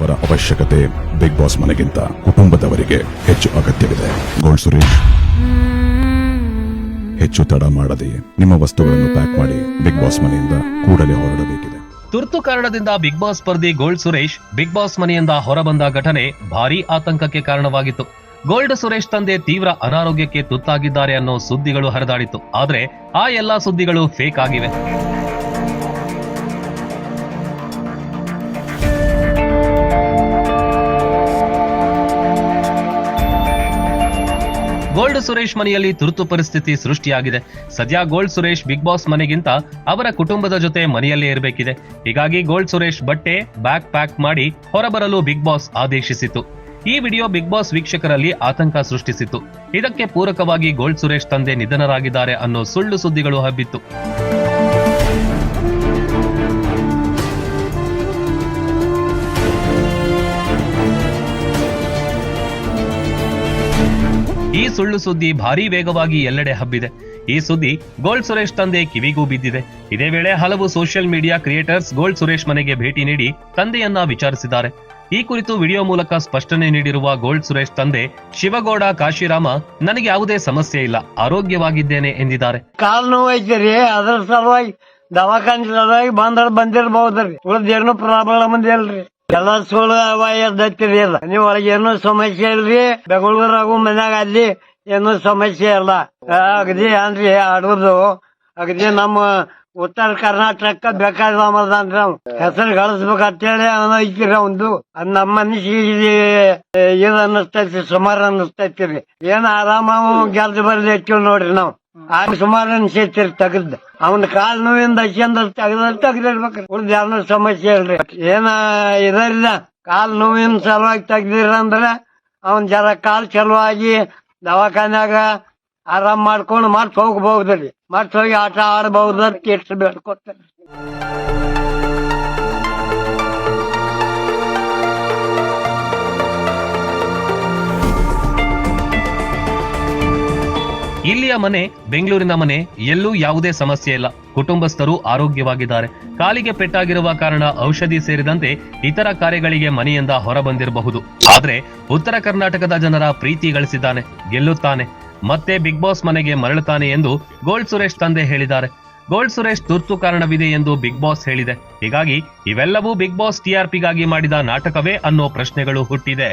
ಅವರ ಅವಶ್ಯಕತೆ big Boss ಮನೆಗಿಂತ ಕುಟುಂಬದವರಿಗೆ ಹೆಚ್ಚು ಅಗತ್ಯವಿದೆ. ಗೋಲ್ಡ್ ಸುರೇಶ್. ಹೆಚ್ಚು ತಡ ಮಾಡದೆ ನಿಮ್ಮ ವಸ್ತುಗಳನ್ನು ಪ್ಯಾಕ್ ಮಾಡಿ ಬಿಗ್ ಬಾಸ್ ಮನೆಯಿಂದ ಕೂಡಲೇ ಹೊರಡಬೇಕಿದೆ. ತುರ್ತು ಕಾರಣದಿಂದ ಬಿಗ್ ಬಾಸ್ ಸ್ಪರ್ಧಿ ಗೋಲ್ಡ್ ಸುರೇಶ್ ಬಿಗ್ ಬಾಸ್ ಮನೆಯಿಂದ ಹೊರಬಂದ ಘಟನೆ ಭಾರೀ ಆತಂಕಕ್ಕೆ ಕಾರಣವಾಗಿತ್ತು. ಗೋಲ್ಡ್ ಸುರೇಶ್ ತಂದೆ ತೀವ್ರ ಅನಾರೋಗ್ಯಕ್ಕೆ ತುತ್ತಾಗಿದ್ದಾರೆ ಅನ್ನೋ ಸುದ್ದಿಗಳು ಹರಿದಾಡಿತ್ತು. ಆದ್ರೆ ಆ ಎಲ್ಲಾ ಸುದ್ದಿಗಳು ಫೇಕ್ ಆಗಿವೆ. ಗೋಲ್ಡ್ ಸುರೇಶ್ ಮನೆಯಲ್ಲಿ ತುರ್ತು ಪರಿಸ್ಥಿತಿ ಸೃಷ್ಟಿಯಾಗಿದೆ. ಸದ್ಯ ಗೋಲ್ಡ್ ಸುರೇಶ್ ಬಿಗ್ ಬಾಸ್ ಮನೆಗಿಂತ ಅವರ ಕುಟುಂಬದ ಜೊತೆ ಮನೆಯಲ್ಲೇ ಇರಬೇಕಿದೆ. ಹೀಗಾಗಿ ಗೋಲ್ಡ್ ಸುರೇಶ್ ಬಟ್ಟೆ, ಬ್ಯಾಗ್ ಪ್ಯಾಕ್ ಮಾಡಿ ಹೊರಬರಲು ಬಿಗ್ ಬಾಸ್ ಆದೇಶಿಸಿತು. ಈ ವಿಡಿಯೋ ಬಿಗ್ ಬಾಸ್ ವೀಕ್ಷಕರಲ್ಲಿ ಆತಂಕ ಸೃಷ್ಟಿಸಿತು. ಇದಕ್ಕೆ ಪೂರಕವಾಗಿ ಗೋಲ್ಡ್ ಸುರೇಶ್ ತಂದೆ ನಿಧನರಾಗಿದ್ದಾರೆ ಅನ್ನೋ ಸುಳ್ಳು ಸುದ್ದಿಗಳು ಹಬ್ಬಿತ್ತು. ಸುಳ್ಳು ಸುದ್ದಿ ಭಾರಿ ವೇಗವಾಗಿ ಎಲ್ಲೆಡೆ ಹಬ್ಬಿದೆ. ಈ ಸುದ್ದಿ ಗೋಲ್ಡ್ ಸುರೇಶ್ ತಂದೆ ಕಿವಿಗೂ ಬಿದ್ದಿದೆ. ಇದೇ ವೇಳೆ ಹಲವು social media creators gold Suresh ಮನೆಗೆ ಭೇಟಿ ನೀಡಿ ತಂದೆಯನ್ನ ವಿಚಾರಿಸಿದ್ದಾರೆ. ಈ ಕುರಿತು ವಿಡಿಯೋ ಮೂಲಕ ಸ್ಪಷ್ಟನೆ ನೀಡಿರುವ ಗೋಲ್ಡ್ ಸುರೇಶ್ ತಂದೆ, ಶಿವಗೌಡ, ಕಾಶಿರಾಮ, ನನಗೆ ಯಾವುದೇ ಸಮಸ್ಯೆ ಇಲ್ಲ, ಆರೋಗ್ಯವಾಗಿದ್ದೇನೆ ಎಂದಿದ್ದಾರೆ. ಕಾಲ್ ನೋವು ಅದ್ರ ಸಲುವಾಗಿ ದವಾಖಾನೆ ಬಂದ್ರ ಬಂದಿರ್ಬಹುದ್ರಿ. ಏನು ಪ್ರಾಬ್ಲಮ್ ಇಲ್ರಿ ಎಲ್ಲ ಸುಳ್ಳು ಎದ್ದೈತಿರಿ ಅದ ನೀವು ಒಳಗೆ ಏನೂ ಸಮಸ್ಯೆ ಇಲ್ರಿ? ಬೆಂಗಳೂರಾಗು ಮನ್ಯಾಗ ಅಲ್ಲಿ ಏನೋ ಸಮಸ್ಯೆ ಇಲ್ಲ. ಅಗದಿ ಅಂದ್ರಿ ಆಡೋದು ಅಗದಿ ನಮ್ಮ ಉತ್ತರ ಕರ್ನಾಟಕ ಬೇಕಾದನ್ರಿ ನಾವು ಹೆಸರು ಗಳಿಸ್ಬೇಕಂತೇಳಿ ಅವಂದು ಅದ್ ನಮ್ಮ ಮನಸ್ಸಿಗೆ ಇದು ಅನ್ನಿಸ್ತೈತಿ ಸುಮಾರು ಅನ್ನಿಸ್ತೈತಿ ಏನ್ ಆರಾಮ ಗೆಲ್ದು ಬರ್ಲಿ ನೋಡ್ರಿ ನಾವು. ಆಗ ಸುಮಾರು ಅನ್ಸೈತಿರ್ ತೆಗದ್ ಅವನ ಕಾಲ್ ನೋವಿಂದ ಹಚ್ಚಿಂದ ತೆಗದ ತೆಗ್ದಿರ್ಬೇಕ್ರಿ. ಉಳ್ದ ಯಾರನ್ನ ಸಮಸ್ಯೆ ಇಲ್ರಿ. ಏನ ಇದರಿಂದ ಕಾಲ್ ನೋವಿನ ಸಲುವಾಗಿ ತೆಗ್ದಿರ ಅಂದ್ರ ಅವನ್ ಜರ ಕಾಲ್ ಚಲುವಾಗಿ ದವಾಖಾನ್ಯಾಗ ಆರಾಮ್ ಮಾಡ್ಕೊಂಡು ಮತ್ ಹೋಗ್ಬಹುದ್ರಿ. ಮತ್ ಹೋಗಿ ಆಟ ಆಡಬಹುದು ಅಂತ ಎಷ್ಟು ಇಲ್ಲಿಯ ಮನೆ ಬೆಂಗಳೂರಿನ ಮನೆ, ಎಲ್ಲೂ ಯಾವುದೇ ಸಮಸ್ಯೆ ಇಲ್ಲ. ಕುಟುಂಬಸ್ಥರು ಆರೋಗ್ಯವಾಗಿದ್ದಾರೆ. ಕಾಲಿಗೆ ಪೆಟ್ಟಾಗಿರುವ ಕಾರಣ ಔಷಧಿ ಸೇರಿದಂತೆ ಇತರ ಕಾರ್ಯಗಳಿಗೆ ಮನೆಯಿಂದ ಹೊರಬಂದಿರಬಹುದು. ಆದ್ರೆ ಉತ್ತರ ಕರ್ನಾಟಕದ ಜನರ ಪ್ರೀತಿ ಗಳಿಸಿದ್ದಾನೆ, ಗೆಲ್ಲುತ್ತಾನೆ. ಮತ್ತೆ ಬಿಗ್ ಬಾಸ್ ಮನೆಗೆ ಮರಳುತ್ತಾನೆ ಎಂದು ಗೋಲ್ಡ್ ಸುರೇಶ್ ತಂದೆ ಹೇಳಿದ್ದಾರೆ. ಗೋಲ್ಡ್ ಸುರೇಶ್ ತುರ್ತು ಕಾರಣವಿದೆ ಎಂದು ಬಿಗ್ ಬಾಸ್ ಹೇಳಿದೆ. ಹೀಗಾಗಿ ಇವೆಲ್ಲವೂ ಬಿಗ್ ಬಾಸ್ ಟಿಆರ್ಪಿಗಾಗಿ ಮಾಡಿದ ನಾಟಕವೇ ಅನ್ನೋ ಪ್ರಶ್ನೆಗಳು ಹುಟ್ಟಿದೆ.